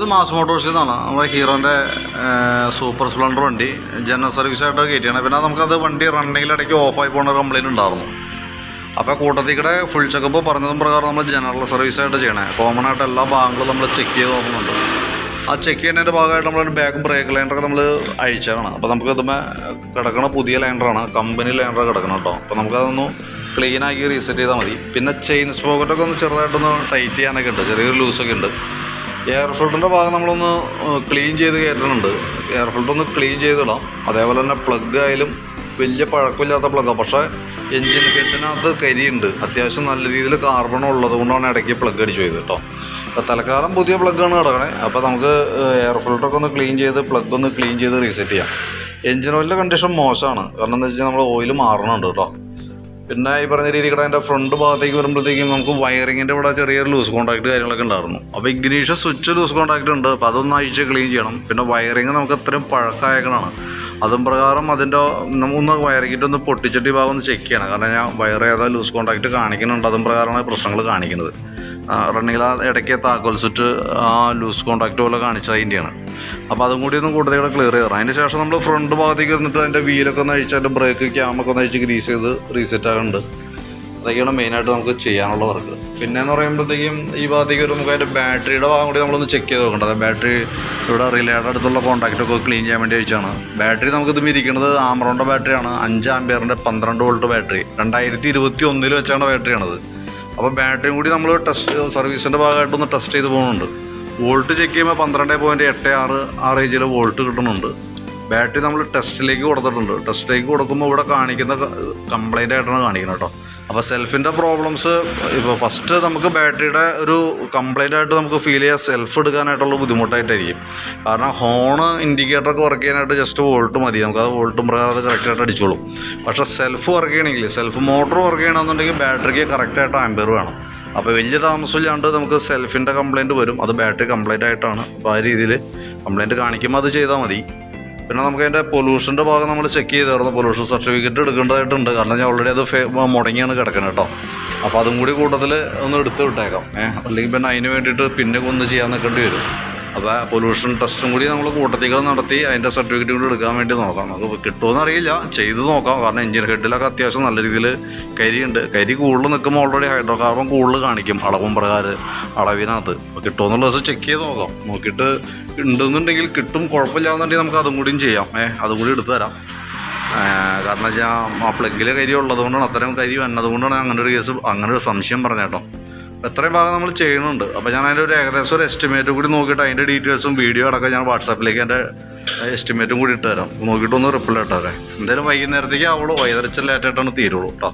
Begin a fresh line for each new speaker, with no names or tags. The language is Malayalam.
ഇത് മാസ് മോട്ടോഴ്സിൽ നിന്നാണ് നമ്മുടെ ഹീറോന്റെ സൂപ്പർ സ്പ്ലെൻഡർ വണ്ടി. ജനറൽ സർവീസ് ആയിട്ട് കയറ്റിയാണ്. പിന്നെ നമുക്കത് വണ്ടി റണ്ണിങ്ങിൽ ഇടയ്ക്ക് ഓഫായി പോകുന്ന കംപ്ലൈന്റ് ഉണ്ടായിരുന്നു. അപ്പോൾ കൂട്ടത്തിൽ കൂടെ ഫുൾ ചെക്കപ്പ് പറഞ്ഞതും പ്രകാരം നമ്മൾ ജനറൽ സർവീസ് ആയിട്ട് ചെയ്യണേ. കോമൺ ആയിട്ട് എല്ലാ ഭാഗങ്ങളും നമ്മൾ ചെക്ക് ചെയ്ത് നോക്കുന്നുണ്ട്. ആ ചെക്ക് ചെയ്യുന്നതിന്റെ ഭാഗമായിട്ട് നമ്മളൊരു ബാക്ക് ബ്രേക്ക് ലൈൻഡറൊക്കെ നമ്മൾ അഴിച്ചതാണ്. അപ്പോൾ നമുക്ക് അതുമേ കിടക്കണ പുതിയ ലൈൻഡറാണ് കമ്പനി ലൈൻഡർ കിടക്കണം കേട്ടോ. അപ്പോൾ നമുക്കതൊന്ന് ക്ലീനാക്കി റീസെറ്റ് ചെയ്താൽ മതി. പിന്നെ ചെയിൻ സ്പോക്കറ്റൊക്കെ ഒന്ന് ചെറുതായിട്ടൊന്ന് ടൈറ്റ് ചെയ്യാനൊക്കെ ഉണ്ട്. ചെറിയൊരു ലൂസൊക്കെ ഉണ്ട്. എയർ ഫിൽറ്ററിന്റെ ഭാഗം നമ്മളൊന്ന് ക്ലീൻ ചെയ്ത് കയറ്റുന്നുണ്ട് എയർ ഫിൽറ്റർ ഒന്ന് ക്ലീൻ ചെയ്തിടാം. അതേപോലെ തന്നെ പ്ലഗ് ആയാലും വലിയ പഴക്കമില്ലാത്ത പ്ലഗാണ് പക്ഷേ എൻജിൻ ഹെഡിനകത്ത് കരിയുണ്ട്. അത്യാവശ്യം നല്ല രീതിയിൽ കാർബൺ ഉള്ളത് കൊണ്ടാണ് ഇടയ്ക്ക് പ്ലഗ് അടിച്ചു പോയത് കേട്ടോ. അപ്പോൾ തൽക്കാലം പുതിയ പ്ലഗാണ് കിടക്കണേ അപ്പോൾ നമുക്ക് എയർ ഫിൽറ്ററൊക്കെ ഒന്ന് ക്ലീൻ ചെയ്ത് പ്ലഗ് ഒന്ന് ക്ലീൻ ചെയ്ത് റീസെറ്റ് ചെയ്യാം. എൻജിൻ ഓയിലിന്റെ കണ്ടീഷൻ മോശമാണ് കാരണം എന്താ വെച്ചാൽ നമ്മൾ ഓയിൽ മാറണുണ്ട് കേട്ടോ. പിന്നെ ഈ പറഞ്ഞ രീതിയിൽ അതിന്റെ ഫ്രണ്ട് ഭാഗത്തേക്ക് വരുമ്പോഴത്തേക്കും നമുക്ക് വയറിങ്ങിന്റെ ഇവിടെ ചെറിയൊരു ലൂസ് കോൺടാക്ട് കാര്യങ്ങളൊക്കെ ഉണ്ടായിരുന്നു. അപ്പോൾ ഇഗ്നീഷൻ സ്വിച്ച് ലൂസ് കോൺടാക്ട് ഉണ്ട്. അപ്പോൾ അതൊന്ന് അഴിച്ച് ക്ലീൻ ചെയ്യണം. പിന്നെ വയറിങ് നമുക്ക് അത്രയും പഴക്കായക്കണാണ് അതും പ്രകാരം അതിന്റെ ഒന്ന് വയറിങ്ങിട്ട് ഒന്ന് പൊട്ടിച്ചിട്ട് ഈ ഭാഗം ഒന്ന് ചെക്ക് ചെയ്യണം. കാരണം ഞാൻ വയർ ഏതാ ലൂസ് കോൺടാക്ട് കാണിക്കുന്നുണ്ട്. അതും പ്രകാരമാണ് പ്രശ്നങ്ങൾ കാണിക്കുന്നത്. റണ്ണിങ്ങിൽ ആ ഇടയ്ക്ക് താക്കോൽ ആ ലൂസ് കോൺടാക്റ്റ് പോലെ കാണിച്ചത് അതിന്റെയാണ് അപ്പോൾ അതും കൂടി ഒന്ന് കൂടുതൽ ക്ലിയർ ചെയ്യണം അതിന് ശേഷം നമ്മൾ ഫ്രണ്ട് ഭാഗത്തേക്ക് വന്നിട്ട് അതിന്റെ വീലൊക്കെ ഒന്ന് അഴിച്ച് അതിന്റെ ബ്രേക്ക് ക്യാമൊക്കെ ഒന്ന് അഴിച്ച് ഗ്രീസ് ചെയ്ത് റീസെറ്റ് ആകുന്നുണ്ട് അതൊക്കെയാണ് മെയിനായിട്ട് നമുക്ക് ചെയ്യാനുള്ള വർക്ക് പിന്നെ എന്ന് പറയുമ്പോഴത്തേക്കും ഈ ഭാഗത്തേക്ക് ഒരു നമുക്ക് അതിന്റെ ബാറ്ററിയുടെ ഭാഗം കൂടി നമ്മളൊന്ന് ചെക്ക് ചെയ്ത് നോക്കേണ്ടത് ബാറ്ററി ഇവിടെ റിലേയുടെ അടുത്തുള്ള കോൺടാക്റ്റൊക്കെ ക്ലീൻ ചെയ്യാൻ വേണ്ടി അയച്ചാണ് ബാറ്ററി നമുക്ക് ഇത് ഇരിക്കുന്നത് ആമറോണ്ട ബാറ്ററിയാണ് അഞ്ച് ആംബിയറിന്റെ പന്ത്രണ്ട് വോൾട്ട് ബാറ്ററി രണ്ടായിരത്തി ഇരുപത്തി ഒന്നിൽ വെച്ചാണ് ബാറ്ററിയാണത് അപ്പോൾ ബാറ്ററിയും കൂടി നമ്മൾ ടെസ്റ്റ് സർവീസിന്റെ ഭാഗമായിട്ടൊന്ന് ടെസ്റ്റ് ചെയ്ത് പോകുന്നുണ്ട് വോൾട്ട് ചെക്ക് ചെയ്യുമ്പോൾ പന്ത്രണ്ട് പോയിന്റ് എട്ട് ആറ് ആ റേഞ്ചിൽ വോൾട്ട് കിട്ടുന്നുണ്ട്. ബാറ്ററി നമ്മൾ ടെസ്റ്റിലേക്ക് കൊടുത്തിട്ടുണ്ട്. ടെസ്റ്റിലേക്ക് കൊടുക്കുമ്പോൾ ഇവിടെ കാണിക്കുന്ന കംപ്ലൈന്റ് ആയിട്ടാണ് കാണിക്കുന്നത് കേട്ടോ. അപ്പോൾ സെൽഫിന്റെ പ്രോബ്ലംസ് ഇപ്പോൾ ഫസ്റ്റ് നമുക്ക് ബാറ്ററിയുടെ ഒരു കംപ്ലൈന്റ് ആയിട്ട് നമുക്ക് ഫീൽ ചെയ്യുക സെൽഫ് എടുക്കാനായിട്ടുള്ള ബുദ്ധിമുട്ടായിട്ടായിരിക്കും. കാരണം ഹോണ് ഇൻഡിക്കേറ്ററൊക്കെ വർക്ക് ചെയ്യാനായിട്ട് ജസ്റ്റ് വോൾട്ട് മതി. നമുക്ക് അത് വോൾട്ടും പ്രകാരം അത് കറക്റ്റായിട്ട് അടിച്ചോളും. പക്ഷേ സെൽഫ് വർക്ക് ചെയ്യണമെങ്കിൽ സെൽഫ് മോട്ടർ വർക്ക് ചെയ്യണമെന്നുണ്ടെങ്കിൽ ബാറ്ററിക്ക് കറക്റ്റായിട്ട് ആംബിയർ വേണം. അപ്പോൾ വലിയ താമസമില്ലാണ്ട് നമുക്ക് സെൽഫിന്റെ കംപ്ലൈന്റ് വരും. അത് ബാറ്ററി കംപ്ലൈന്റ് ആയിട്ടാണ്. അപ്പോൾ ആ രീതിയിൽ കംപ്ലൈന്റ് കാണിക്കുമ്പോൾ അത് ചെയ്താൽ മതി. പിന്നെ നമുക്ക് അതിന്റെ പൊല്യൂഷന്റെ ഭാഗം നമ്മൾ ചെക്ക് ചെയ്തായിരുന്നു പൊല്യൂഷൻ സർട്ടിഫിക്കറ്റ് എടുക്കേണ്ടതായിട്ടുണ്ട്. കാരണം ഞാൻ ഓൾറെഡി അത് മുടങ്ങിയാണ് കിടക്കുന്നത് കേട്ടോ അപ്പോൾ അതും കൂടി കൂട്ടത്തിൽ ഒന്ന് എടുത്ത് വിട്ടേക്കാം. ഏഹ് അല്ലെങ്കിൽ പിന്നെ അതിന് വേണ്ടിയിട്ട് പിന്നെ ഒന്ന് ചെയ്യാൻ നിൽക്കേണ്ടി വരും. അപ്പോൾ പൊല്യൂഷൻ ടെസ്റ്റും കൂടി നമ്മൾ കൂട്ടത്തികൾ നടത്തി അതിന്റെ സർട്ടിഫിക്കറ്റ് കൂടി എടുക്കാൻ വേണ്ടി നോക്കാം. നമുക്ക് കിട്ടുമെന്ന് അറിയില്ല. ചെയ്ത് നോക്കാം. കാരണം എഞ്ചിൻ ഹെഡിലൊക്കെ അത്യാവശ്യം നല്ല രീതിയിൽ കരിയുണ്ട്. കരി കൂടുതൽ നിൽക്കുമ്പോൾ ഓൾറെഡി ഹൈഡ്രോ കാർബൺ കൂടുതൽ കാണിക്കും. അളവും പ്രകാരം അളവിനകത്ത്. അപ്പോൾ കിട്ടുമെന്നുള്ള ദിവസം ചെക്ക് ചെയ്ത് നോക്കാം. നോക്കിയിട്ട് ഉണ്ടെന്നുണ്ടെങ്കിൽ കിട്ടും കുഴപ്പമില്ലാന്നുണ്ടെങ്കിൽ നമുക്ക് അതും കൂടിയും ചെയ്യാം. ഏഹ് അതും കൂടി എടുത്തു തരാം. കാരണം വെച്ചാൽ ആ പ്ലഗിലെ കരി ഉള്ളതുകൊണ്ടാണ് അത്രയും കരി വന്നതുകൊണ്ടാണ് അങ്ങനെ ഒരു കേസ് അങ്ങനെ ഒരു സംശയം പറഞ്ഞ കേട്ടോ. എത്രയും ഭാഗം നമ്മൾ ചെയ്യുന്നുണ്ട്. അപ്പോൾ ഞാൻ അതിന്റെ ഒരു ഏകദേശം ഒരു എസ്റ്റിമേറ്റ് കൂടി നോക്കിയിട്ട് അതിന്റെ ഡീറ്റെയിൽസും വീഡിയോ അടക്കം ഞാൻ വാട്സാപ്പിലേക്ക് എന്റെ എസ്റ്റിമേറ്റും കൂടി ഇട്ട് തരാം. നോക്കിയിട്ടൊന്ന് റിപ്ലൈ ഇട്ടേരെ എന്തായാലും വൈകുന്നേരത്തേക്ക് അവളോ വൈകുന്നേരം ലേറ്റായിട്ടാണ് തീരുള്ളൂ കേട്ടോ.